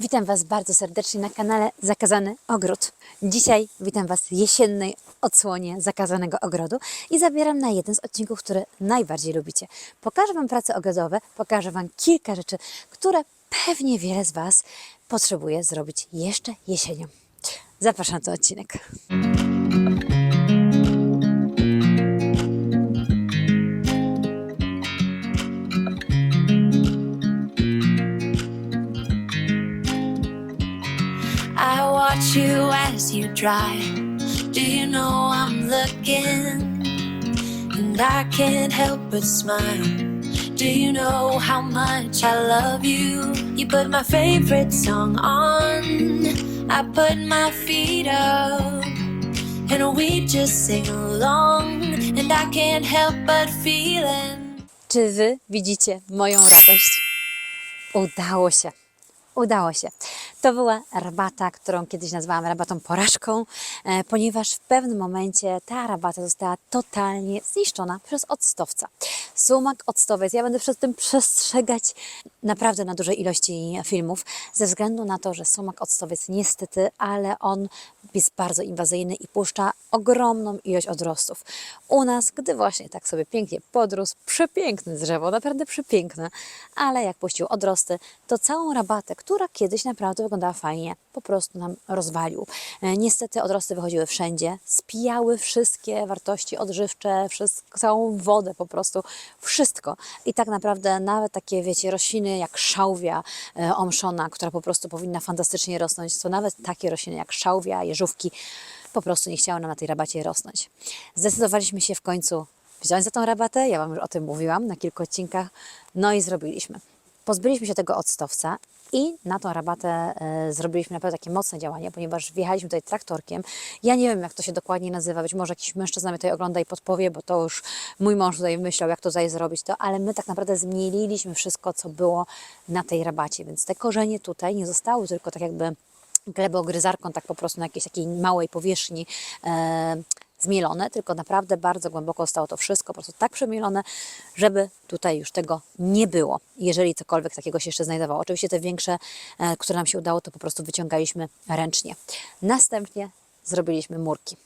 Witam Was bardzo serdecznie na kanale Zakazany Ogród. Dzisiaj witam Was w jesiennej odsłonie Zakazanego Ogrodu i zabieram na jeden z odcinków, który najbardziej lubicie. Pokażę Wam prace ogrodowe, pokażę Wam kilka rzeczy, które pewnie wiele z Was potrzebuje zrobić jeszcze jesienią. Zapraszam na ten odcinek. You as you drive. Do you know I'm looking? And I can't help but smile. Do you know how much I love you? You put my favorite song on. I put my feet up. And we just sing along. And I can't help but feeling. Czy Wy widzicie moją radość? Udało się. Udało się. To była rabata, którą kiedyś nazwałam rabatą porażką, e, ponieważ w pewnym momencie ta rabata została totalnie zniszczona przez octowca. Sumak octowiec. Ja będę przed tym przestrzegać naprawdę na dużej ilości filmów, ze względu na to, że sumak octowiec niestety, ale on jest bardzo inwazyjny i puszcza ogromną ilość odrostów. U nas, gdy właśnie tak sobie pięknie podrósł, przepiękne drzewo, naprawdę przepiękne, ale jak puścił odrosty, to całą rabatę, która kiedyś naprawdę wyglądała fajnie, po prostu nam rozwalił. E, Niestety odrosty wychodziły wszędzie, spijały wszystkie wartości odżywcze, wszystko, całą wodę po prostu, wszystko. I tak naprawdę nawet takie, wiecie, rośliny jak szałwia e, omszona, która po prostu powinna fantastycznie rosnąć, to nawet takie rośliny jak szałwia, jeżówki po prostu nie chciały nam na tej rabacie rosnąć. Zdecydowaliśmy się w końcu wziąć za tą rabatę, ja Wam już o tym mówiłam na kilku odcinkach, no i zrobiliśmy. Pozbyliśmy się tego odstowca i na tą rabatę e, zrobiliśmy naprawdę takie mocne działanie, ponieważ wjechaliśmy tutaj traktorkiem. Ja nie wiem, jak to się dokładnie nazywa, być może jakiś mężczyzna mnie tutaj ogląda i podpowie, bo to już mój mąż tutaj myślał, jak to tutaj zrobić, to, ale my tak naprawdę zmieliliśmy wszystko, co było na tej rabacie, więc te korzenie tutaj nie zostały tylko tak jakby glebogryzarką, tak po prostu na jakiejś takiej małej powierzchni e, zmielone, tylko naprawdę bardzo głęboko stało to wszystko, po prostu tak przemielone, żeby tutaj już tego nie było, jeżeli cokolwiek takiego się jeszcze znajdowało. Oczywiście te większe, e, które nam się udało, to po prostu wyciągaliśmy ręcznie. Następnie zrobiliśmy murki.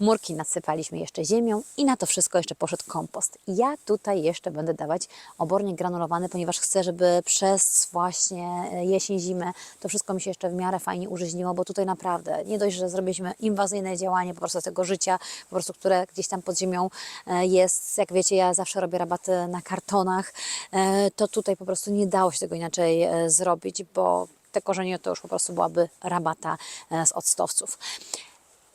Murki nasypaliśmy jeszcze ziemią i na to wszystko jeszcze poszedł kompost. Ja tutaj jeszcze będę dawać obornik granulowany, ponieważ chcę, żeby przez właśnie jesień, zimę to wszystko mi się jeszcze w miarę fajnie użyźniło, bo tutaj naprawdę nie dość, że zrobiliśmy inwazyjne działanie po prostu tego życia, po prostu, które gdzieś tam pod ziemią e, jest. Jak wiecie, ja zawsze robię rabaty na kartonach, e, to tutaj po prostu nie dało się tego inaczej e, zrobić, bo te korzenie to już po prostu byłaby rabata e, z octowców.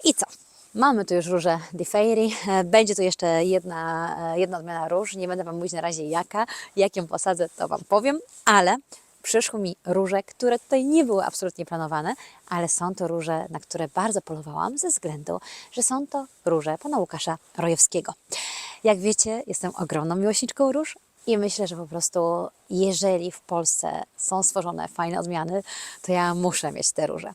I co? Mamy tu już różę Di Fairy. E, Będzie tu jeszcze jedna, e, jedna odmiana róż. Nie będę Wam mówić na razie jaka. Jak ją posadzę, to Wam powiem. Ale przyszły mi róże, które tutaj nie były absolutnie planowane, ale są to róże, na które bardzo polowałam ze względu, że są to róże pana Łukasza Rojewskiego. Jak wiecie, jestem ogromną miłośniczką róż i myślę, że po prostu jeżeli w Polsce są stworzone fajne odmiany, to ja muszę mieć te róże.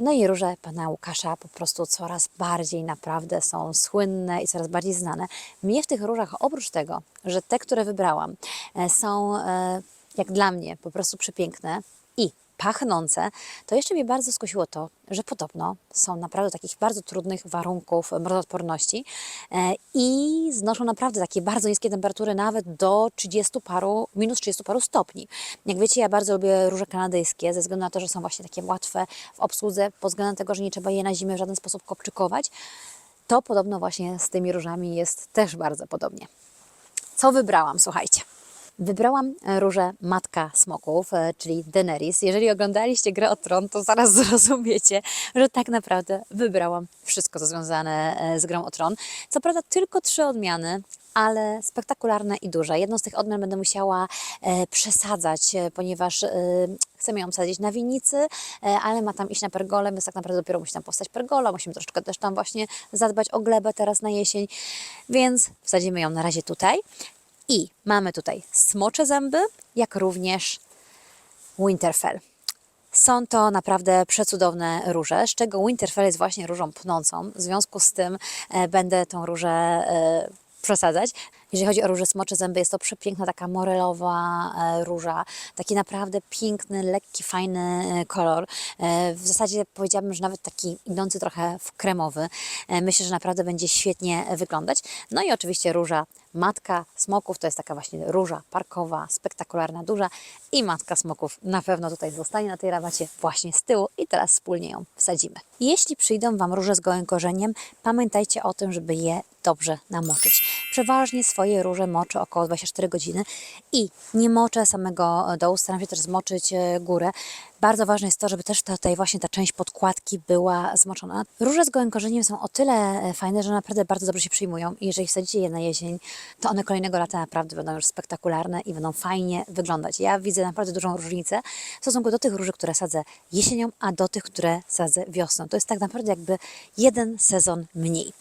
No i róże pana Łukasza po prostu coraz bardziej naprawdę są słynne i coraz bardziej znane. Mnie w tych różach, oprócz tego, że te, które wybrałam, e, są e, jak dla mnie po prostu przepiękne i pachnące, to jeszcze mnie bardzo skusiło to, że podobno są naprawdę takich bardzo trudnych warunków mrozoodporności e, i znoszą naprawdę takie bardzo niskie temperatury, nawet do 30 paru, minus 30 paru stopni. Jak wiecie, ja bardzo lubię róże kanadyjskie, ze względu na to, że są właśnie takie łatwe w obsłudze, pod względem tego, że nie trzeba je na zimę w żaden sposób kopczykować. To podobno właśnie z tymi różami jest też bardzo podobnie. Co wybrałam? Słuchajcie. Wybrałam różę Matka Smoków, e, czyli Daenerys. Jeżeli oglądaliście Grę o Tron, to zaraz zrozumiecie, że tak naprawdę wybrałam wszystko, co związane e, z Grą o Tron. Co prawda tylko trzy odmiany, ale spektakularne i duże. Jedną z tych odmian będę musiała e, przesadzać, e, ponieważ e, chcemy ją sadzić na winnicy, e, ale ma tam iść na pergolę, więc tak naprawdę dopiero musi tam powstać pergola. Musimy troszeczkę też tam właśnie zadbać o glebę teraz na jesień, więc wsadzimy ją na razie tutaj. I mamy tutaj smocze zęby, jak również Winterfell. Są to naprawdę przecudowne róże, z czego Winterfell jest właśnie różą pnącą. W związku z tym e, będę tą różę e, przesadzać. Jeżeli chodzi o róże smocze zęby, jest to przepiękna taka morelowa e, róża. Taki naprawdę piękny, lekki, fajny kolor. W zasadzie powiedziałabym, że nawet taki idący trochę w kremowy. Myślę, że naprawdę będzie świetnie wyglądać. No i oczywiście róża matka smoków, to jest taka właśnie róża parkowa, spektakularna, duża i matka smoków na pewno tutaj zostanie na tej rabacie właśnie z tyłu i teraz wspólnie ją wsadzimy. Jeśli przyjdą Wam róże z gołym korzeniem, pamiętajcie o tym, żeby je dobrze namoczyć. Przeważnie swoje róże moczę około 24 godziny i nie moczę samego dołu, staram się też zmoczyć e, górę. Bardzo ważne jest to, żeby też tutaj właśnie ta część podkładki była zmoczona. Róże z gołym korzeniem są o tyle e, fajne, że naprawdę bardzo dobrze się przyjmują i jeżeli wsadzicie je na jesień, to one kolejnego lata naprawdę będą już spektakularne i będą fajnie wyglądać. Ja widzę naprawdę dużą różnicę w stosunku do tych róży, które sadzę jesienią, a do tych, które sadzę wiosną. To jest tak naprawdę jakby jeden sezon mniej.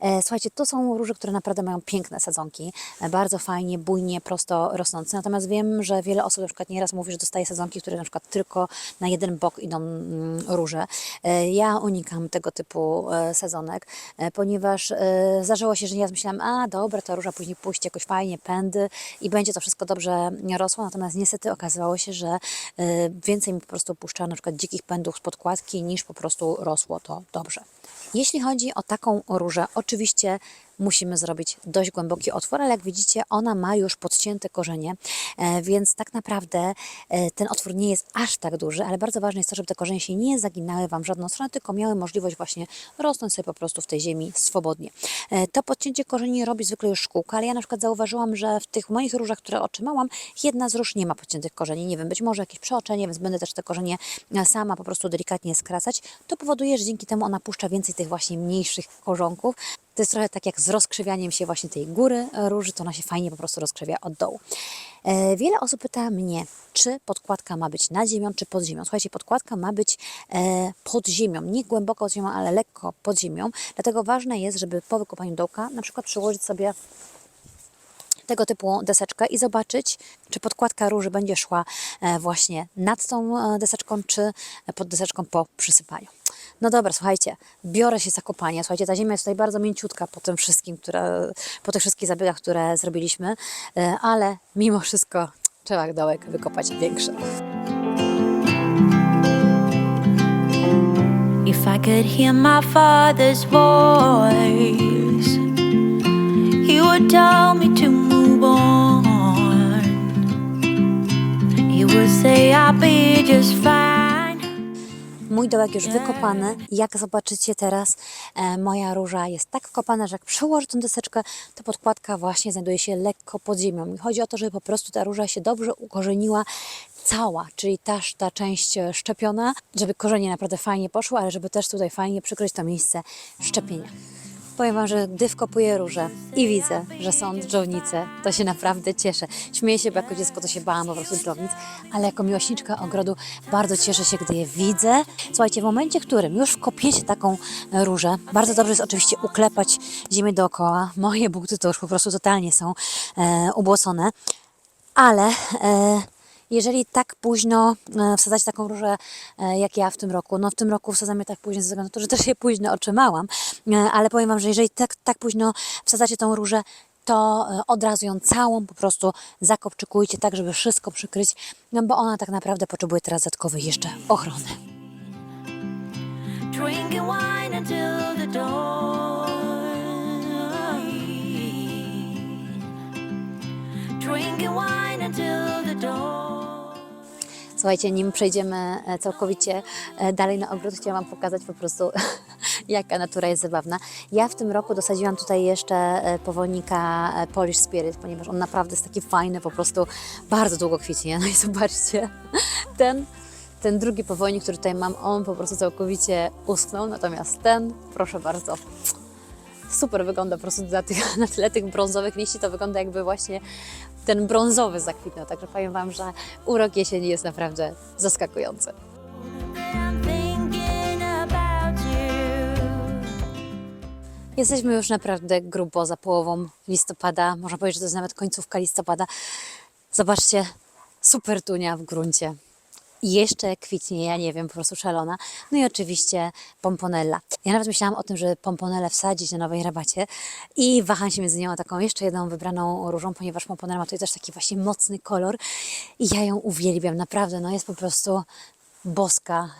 E, Słuchajcie, to są róże, które naprawdę mają piękne sadzonki, e, bardzo fajnie, bujnie, prosto rosnące. Natomiast wiem, że wiele osób na przykład nieraz mówi, że dostaje sadzonki, które na przykład tylko na jeden bok idą mm, róże. E, Ja unikam tego typu e, sadzonek, e, ponieważ zdarzyło się, że nieraz myślałam, a dobra, ta róża później puści jakoś fajnie, pędy i będzie to wszystko dobrze rosło. Natomiast niestety okazało się, że więcej mi po prostu puszcza na przykład dzikich pędów z podkładki niż po prostu rosło to dobrze. Jeśli chodzi o taką różę, oczywiście musimy zrobić dość głęboki otwór, ale jak widzicie, ona ma już podcięte korzenie, e, więc tak naprawdę e, ten otwór nie jest aż tak duży, ale bardzo ważne jest to, żeby te korzenie się nie zaginały Wam w żadną stronę, tylko miały możliwość właśnie rosnąć sobie po prostu w tej ziemi swobodnie. E, To podcięcie korzeni robi zwykle już szkółka, ale ja na przykład zauważyłam, że w tych moich różach, które otrzymałam, jedna z róż nie ma podciętych korzeni. Nie wiem, być może jakieś przeoczenie, więc będę też te korzenie sama po prostu delikatnie skracać. To powoduje, że dzięki temu ona puszcza więcej tych właśnie mniejszych korzonków. To jest trochę tak jak z rozkrzywianiem się właśnie tej góry róży, to ona się fajnie po prostu rozkrzywia od dołu. E, Wiele osób pyta mnie, czy podkładka ma być nad ziemią, czy pod ziemią. Słuchajcie, podkładka ma być e, pod ziemią, nie głęboko pod ziemią, ale lekko pod ziemią. Dlatego ważne jest, żeby po wykopaniu dołka na przykład przyłożyć sobie tego typu deseczkę i zobaczyć, czy podkładka róży będzie szła e, właśnie nad tą deseczką, czy pod deseczką po przysypaniu. No dobra, słuchajcie, biorę się za kopanie. Słuchajcie, ta ziemia jest tutaj bardzo mięciutka po tym wszystkim, które, po tych wszystkich zabiegach, które zrobiliśmy, e, ale mimo wszystko trzeba dołek wykopać większy. If I could hear my father's voice, he would tell me to move on. He would say I'll be just fine. Mój dołek już wykopany. Jak zobaczycie teraz, e, moja róża jest tak kopana, że jak przełożę tę deseczkę, to podkładka właśnie znajduje się lekko pod ziemią. I chodzi o to, żeby po prostu ta róża się dobrze ukorzeniła cała, czyli też ta część e, szczepiona, żeby korzenie naprawdę fajnie poszły, ale żeby też tutaj fajnie przykryć to miejsce szczepienia. Powiem Wam, że gdy wkopuję róże i widzę, że są dżownice, to się naprawdę cieszę. Śmieję się, bo jako dziecko to się bałam po prostu dżownic, ale jako miłośniczka ogrodu bardzo cieszę się, gdy je widzę. Słuchajcie, w momencie, w którym już wkopiecie taką różę, bardzo dobrze jest oczywiście uklepać ziemię dookoła. Moje buty to już po prostu totalnie są e, ubłocone, ale... E, jeżeli tak późno e, wsadzać taką różę e, jak ja w tym roku, no w tym roku wsadzam je tak późno ze względu na to, że też je późno otrzymałam, e, ale powiem Wam, że jeżeli tak, tak późno wsadzacie tą różę, to od razu ją całą po prostu zakopczykujcie tak, żeby wszystko przykryć, no bo ona tak naprawdę potrzebuje teraz dodatkowej jeszcze ochrony. Drinking wine until Słuchajcie, nim przejdziemy e, całkowicie e, dalej na ogród, chciałam Wam pokazać po prostu, jaka natura jest zabawna. Ja w tym roku dosadziłam tutaj jeszcze e, powolnika Polish Spirit, ponieważ on naprawdę jest taki fajny, po prostu bardzo długo kwitnie. No i zobaczcie, ten, ten drugi powolnik, który tutaj mam, on po prostu całkowicie uschnął, natomiast ten, proszę bardzo, super wygląda po prostu na, tych, na tle tych brązowych liści, to wygląda jakby właśnie ten brązowy zakwitnął. Także powiem Wam, że urok jesieni jest naprawdę zaskakujący. Jesteśmy już naprawdę grubo za połową listopada. Można powiedzieć, że to jest nawet końcówka listopada. Zobaczcie, super tunia w gruncie. Jeszcze kwitnie, ja nie wiem, po prostu szalona. No i oczywiście pomponella. Ja nawet myślałam o tym, żeby pomponelę wsadzić na nowej rabacie i waham się między nią a taką jeszcze jedną wybraną różą, ponieważ pomponella ma tutaj też taki właśnie mocny kolor i ja ją uwielbiam, naprawdę, no jest po prostu boska.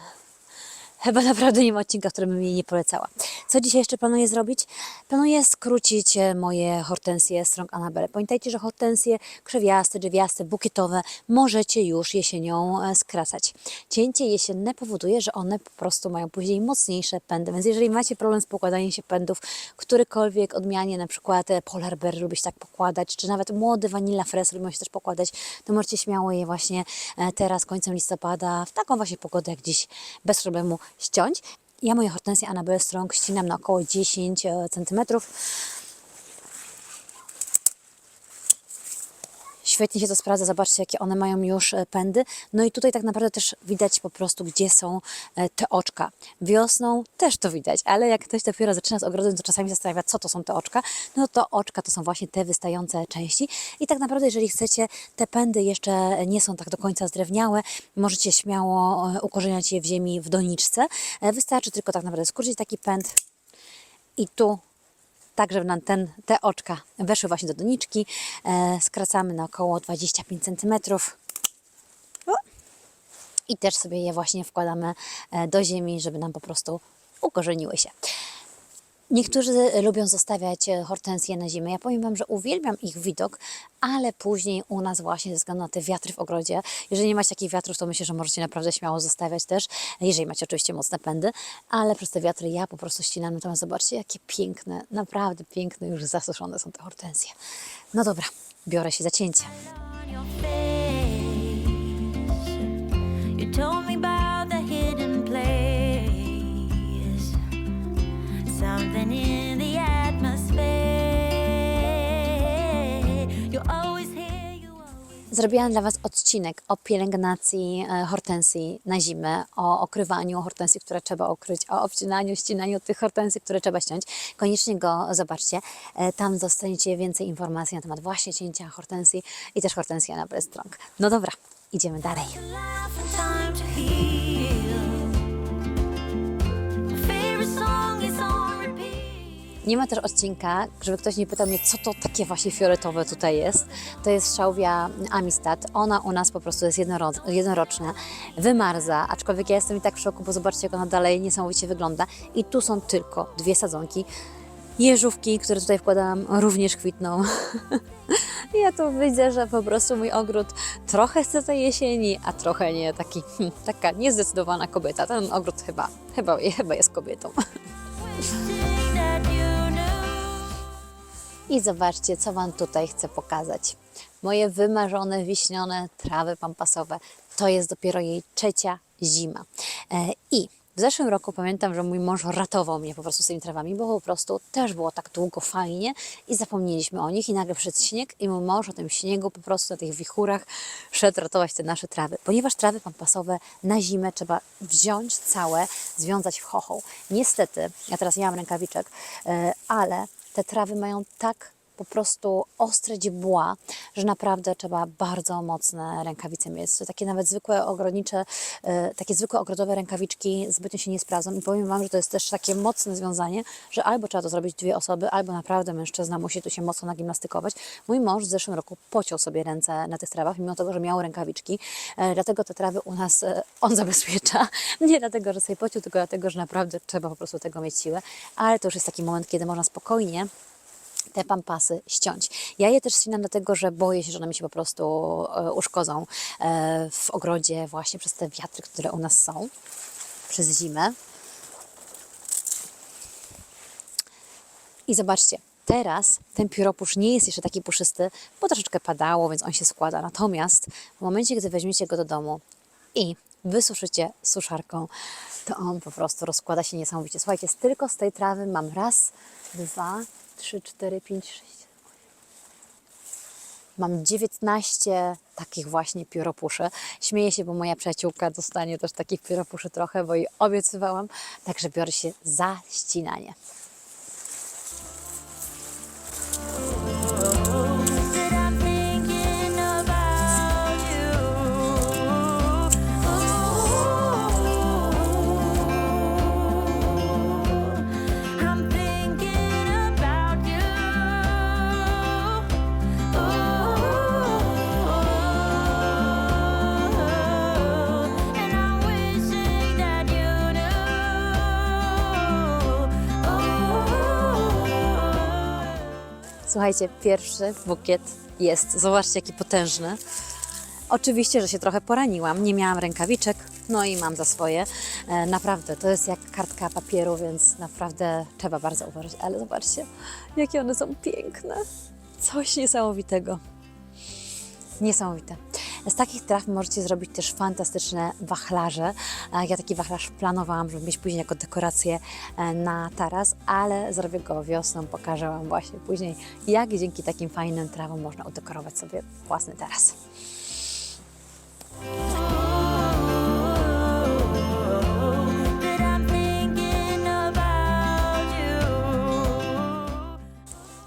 Chyba naprawdę nie ma odcinka, który bym jej nie polecała. Co dzisiaj jeszcze planuję zrobić? Planuję skrócić e, moje hortensje Strong Annabelle. Pamiętajcie, że hortensje krzewiaste, drzewiaste, bukietowe możecie już jesienią e, skracać. Cięcie jesienne powoduje, że one po prostu mają później mocniejsze pędy, więc jeżeli macie problem z pokładaniem się pędów, którykolwiek odmianie, na przykład e, Polar Bear lubi się tak pokładać, czy nawet młody Vanilla Fres lubią się też pokładać, to możecie śmiało je właśnie teraz, końcem listopada, w taką właśnie pogodę jak dziś, bez problemu ściąć. Ja moje hortensje Annabelle Strong ścinam na około 10 cm. Świetnie się to sprawdza, zobaczcie jakie one mają już e, pędy. No i tutaj tak naprawdę też widać po prostu, gdzie są e, te oczka. Wiosną też to widać, ale jak ktoś dopiero zaczyna z ogrodem, to czasami zastanawia, co to są te oczka. No to oczka to są właśnie te wystające części. I tak naprawdę, jeżeli chcecie, te pędy jeszcze nie są tak do końca zdrewniałe, możecie śmiało e, ukorzeniać je w ziemi w doniczce. Wystarczy tylko tak naprawdę skrócić taki pęd i tu tak, żeby nam ten, te oczka weszły właśnie do doniczki. E, skracamy na około 25 cm. I też sobie je właśnie wkładamy e, do ziemi, żeby nam po prostu ukorzeniły się. Niektórzy lubią zostawiać e, hortensje na zimę. Ja powiem Wam, że uwielbiam ich widok, ale później u nas właśnie ze względu na te wiatry w ogrodzie, jeżeli nie macie takich wiatrów, to myślę, że możecie naprawdę śmiało zostawiać też, jeżeli macie oczywiście mocne pędy, ale przez te wiatry ja po prostu ścinam. Natomiast zobaczcie, jakie piękne, naprawdę piękne, już zasuszone są te hortensje. No dobra, biorę się za cięcie. You told me about something in the atmosphere. You always hear, you always. Zrobiłam dla Was odcinek o pielęgnacji e, hortensji na zimę, o okrywaniu hortensji, które trzeba okryć, o obcinaniu, ścinaniu tych hortensji, które trzeba ściąć. Koniecznie go zobaczcie. E, Tam dostaniecie więcej informacji na temat właśnie cięcia hortensji i też hortensji Annabelle Strong. No dobra, idziemy dalej. Life and time to. Nie ma też odcinka, żeby ktoś nie pytał mnie, co to takie właśnie fioletowe tutaj jest. To jest szałwia Amistad. Ona u nas po prostu jest jednoro- jednoroczna, wymarza, aczkolwiek ja jestem i tak w szoku, bo zobaczcie, jak ona dalej niesamowicie wygląda. I tu są tylko dwie sadzonki. Jeżówki, które tutaj wkładałam, również kwitną. ja tu widzę, że po prostu mój ogród trochę chce tej jesieni, a trochę nie. Taki, hmm, taka niezdecydowana kobieta. Ten ogród chyba, chyba, chyba jest kobietą. I zobaczcie, co Wam tutaj chcę pokazać. Moje wymarzone, wiśnione trawy pampasowe. To jest dopiero jej trzecia zima. E, I w zeszłym roku pamiętam, że mój mąż ratował mnie po prostu z tymi trawami, bo po prostu też było tak długo fajnie i zapomnieliśmy o nich i nagle przyszedł śnieg i mój mąż o tym śniegu po prostu na tych wichurach szedł ratować te nasze trawy. Ponieważ trawy pampasowe na zimę trzeba wziąć całe, związać w chochoł. Niestety, ja teraz nie mam rękawiczek, e, ale te trawy mają tak po prostu ostre dziebła, że naprawdę trzeba bardzo mocne rękawice mieć. Takie nawet zwykłe ogrodnicze, e, takie zwykłe ogrodowe rękawiczki zbytnio się nie sprawdzą i powiem Wam, że to jest też takie mocne związanie, że albo trzeba to zrobić dwie osoby, albo naprawdę mężczyzna musi tu się mocno nagimnastykować. Mój mąż w zeszłym roku pociął sobie ręce na tych trawach, mimo tego, że miał rękawiczki, e, dlatego te trawy u nas e, on zabezpiecza. Nie dlatego, że sobie pociął, tylko dlatego, że naprawdę trzeba po prostu tego mieć siłę, ale to już jest taki moment, kiedy można spokojnie te pampasy ściąć. Ja je też ścinam dlatego, że boję się, że one mi się po prostu e, uszkodzą e, w ogrodzie właśnie przez te wiatry, które u nas są przez zimę. I zobaczcie, teraz ten pióropusz nie jest jeszcze taki puszysty, bo troszeczkę padało, więc on się składa. Natomiast w momencie, gdy weźmiecie go do domu i wysuszycie suszarką, to on po prostu rozkłada się niesamowicie. Słuchajcie, tylko z tej trawy mam raz, dwa, trzy, cztery, pięć, sześć. Mam 19 takich właśnie pióropuszy. Śmieję się, bo moja przyjaciółka dostanie też takich pióropuszy trochę, bo jej obiecywałam. Także biorę się za ścinanie. Słuchajcie, pierwszy bukiet jest. Zobaczcie, jaki potężny. Oczywiście, że się trochę poraniłam, nie miałam rękawiczek, no i mam za swoje. E, naprawdę, to jest jak kartka papieru, więc naprawdę trzeba bardzo uważać. Ale zobaczcie, jakie one są piękne. Coś niesamowitego. Niesamowite. Z takich traw możecie zrobić też fantastyczne wachlarze. E, Ja taki wachlarz planowałam, żeby mieć później jako dekorację e, na taras, ale zrobię go wiosną. Pokażę Wam właśnie później, jak dzięki takim fajnym trawom można udekorować sobie własny taras.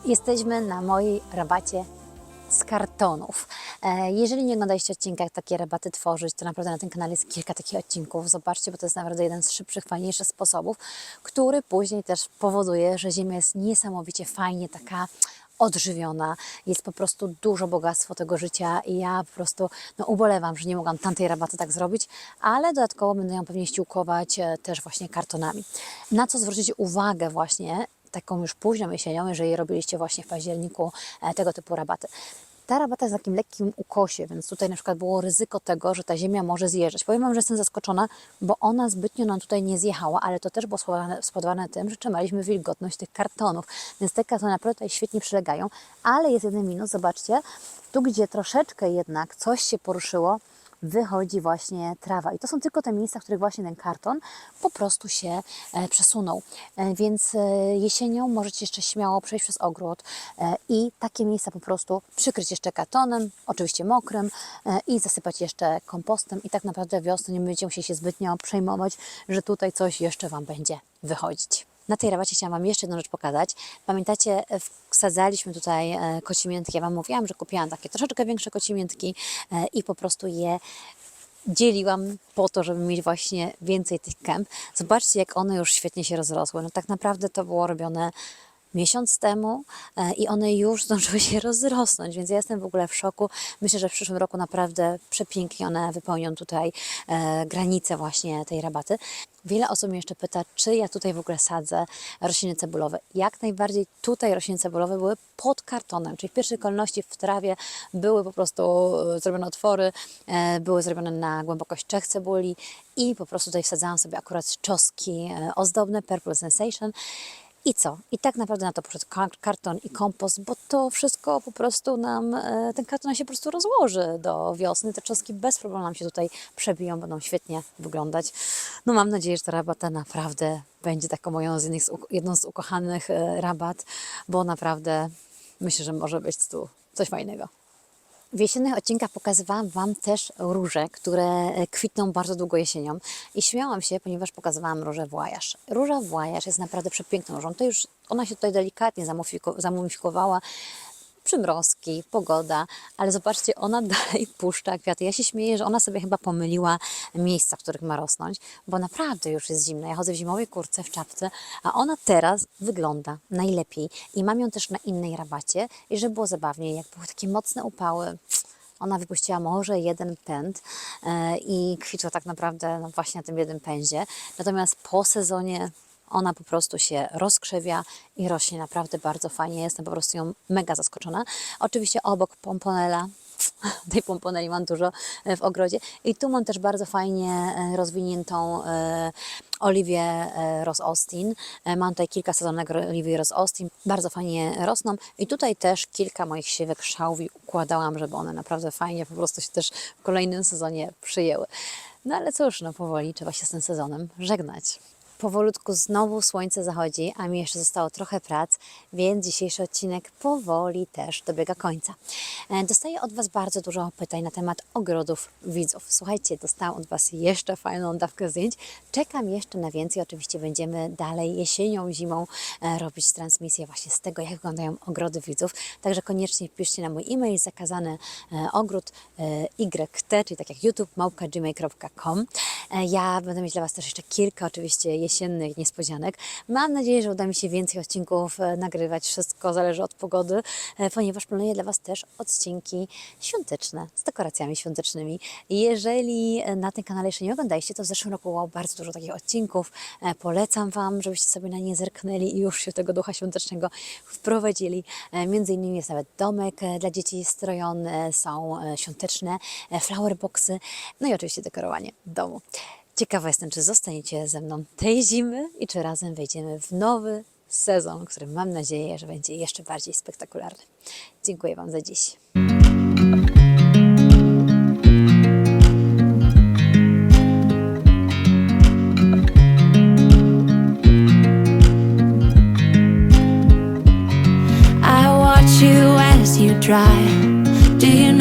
Jesteśmy na mojej rabacie z kartonów. E, Jeżeli nie oglądaliście odcinka, jak takie rabaty tworzyć, to naprawdę na tym kanale jest kilka takich odcinków. Zobaczcie, bo to jest naprawdę jeden z szybszych, fajniejszych sposobów, który później też powoduje, że ziemia jest niesamowicie fajnie taka odżywiona, jest po prostu dużo bogactwo tego życia i ja po prostu no, ubolewam, że nie mogłam tamtej rabaty tak zrobić, ale dodatkowo będę ją pewnie ściółkować e, też właśnie kartonami. Na co zwrócić uwagę właśnie taką już późną jesienią, jeżeli robiliście właśnie w październiku e, tego typu rabaty. Ta rabata jest takim lekkim ukosie, więc tutaj na przykład było ryzyko tego, że ta ziemia może zjeżdżać. Powiem Wam, że jestem zaskoczona, bo ona zbytnio nam tutaj nie zjechała, ale to też było spowodowane tym, że trzymaliśmy wilgotność tych kartonów, więc te kartony naprawdę tutaj świetnie przylegają, ale jest jeden minus, zobaczcie, tu gdzie troszeczkę jednak coś się poruszyło, wychodzi właśnie trawa. I to są tylko te miejsca, w których właśnie ten karton po prostu się e, przesunął. E, więc e, jesienią możecie jeszcze śmiało przejść przez ogród i takie miejsca po prostu przykryć jeszcze kartonem, oczywiście mokrym i zasypać jeszcze kompostem i tak naprawdę wiosną nie będziecie musieli się zbytnio przejmować, że tutaj coś jeszcze Wam będzie wychodzić. Na tej rabacie chciałam Wam jeszcze jedną rzecz pokazać. Pamiętacie, e, wsadzaliśmy tutaj e, kocimiętki. Ja Wam mówiłam, że kupiłam takie troszeczkę większe kocimiętki e, i po prostu je dzieliłam po to, żeby mieć właśnie więcej tych kęp. Zobaczcie, jak one już świetnie się rozrosły. No tak naprawdę to było robione miesiąc temu e, i one już zdążyły się rozrosnąć, więc ja jestem w ogóle w szoku. Myślę, że w przyszłym roku naprawdę przepięknie one wypełnią tutaj e, granice właśnie tej rabaty. Wiele osób mnie jeszcze pyta, czy ja tutaj w ogóle sadzę rośliny cebulowe. Jak najbardziej tutaj rośliny cebulowe były pod kartonem, czyli w pierwszej kolejności w trawie były po prostu e, zrobione otwory, były zrobione na głębokość trzech cebuli i po prostu tutaj wsadzałam sobie akurat czoski ozdobne, Purple Sensation. I co? I tak naprawdę na to poszedł kar- karton i kompost, bo to wszystko po prostu nam, e, ten karton się po prostu rozłoży do wiosny. Te czoski bez problemu nam się tutaj przebiją, będą świetnie wyglądać. No mam nadzieję, że ta rabata naprawdę będzie taką moją z jednych jedną z ukochanych e, rabat, bo naprawdę myślę, że może być tu coś fajnego. W jesiennych odcinkach pokazywałam Wam też róże, które e, kwitną bardzo długo jesienią. I śmiałam się, ponieważ pokazywałam różę włajarz. Róża włajarz jest naprawdę przepiękną różą. To już ona się tutaj delikatnie zamumifikowała. Przymrozki, pogoda, ale zobaczcie, ona dalej puszcza kwiaty. Ja się śmieję, że ona sobie chyba pomyliła miejsca, w których ma rosnąć, bo naprawdę już jest zimno. Ja chodzę w zimowej kurce, w czapce, a ona teraz wygląda najlepiej. I mam ją też na innej rabacie. I żeby było zabawniej, jak były takie mocne upały, ona wypuściła może jeden pęd e, i kwitła tak naprawdę no właśnie na tym jednym pędzie. Natomiast po sezonie ona po prostu się rozkrzewia i rośnie naprawdę bardzo fajnie. Jestem po prostu ją mega zaskoczona. Oczywiście obok pomponela, tej pomponeli mam dużo e, w ogrodzie. I tu mam też bardzo fajnie e, rozwiniętą e, Oliwię Ross Austin. Mam tutaj kilka sezonek Oliwii Ross Austin. Bardzo fajnie rosną. I tutaj też kilka moich siewek szałwi układałam, żeby one naprawdę fajnie po prostu się też w kolejnym sezonie przyjęły. No ale cóż, no powoli trzeba się z tym sezonem żegnać. Powolutku znowu słońce zachodzi, a mi jeszcze zostało trochę prac, więc dzisiejszy odcinek powoli też dobiega końca. E, Dostaję od Was bardzo dużo pytań na temat ogrodów widzów. Słuchajcie, dostałam od Was jeszcze fajną dawkę zdjęć. Czekam jeszcze na więcej. Oczywiście będziemy dalej jesienią, zimą e, robić transmisję właśnie z tego, jak wyglądają ogrody widzów. Także koniecznie wpiszcie na mój e-mail zakazany e, ogród YT, czyli tak jak YouTube, E, Ja będę mieć dla Was też jeszcze kilka oczywiście jesiennych niespodzianek. Mam nadzieję, że uda mi się więcej odcinków e, nagrywać. Wszystko zależy od pogody, e, ponieważ planuję dla Was też odcinki świąteczne z dekoracjami świątecznymi. Jeżeli e, na tym kanale jeszcze nie oglądaliście, to w zeszłym roku było bardzo dużo takich odcinków. E, Polecam Wam, żebyście sobie na nie zerknęli i już się tego ducha świątecznego wprowadzili. E, Między innymi jest nawet domek e, dla dzieci strojony, są e, świąteczne e, flowerboxy, no i oczywiście dekorowanie domu. Ciekawa jestem, czy zostaniecie ze mną tej zimy i czy razem wejdziemy w nowy sezon, który mam nadzieję, że będzie jeszcze bardziej spektakularny. Dziękuję Wam za dziś. You drive. Do you know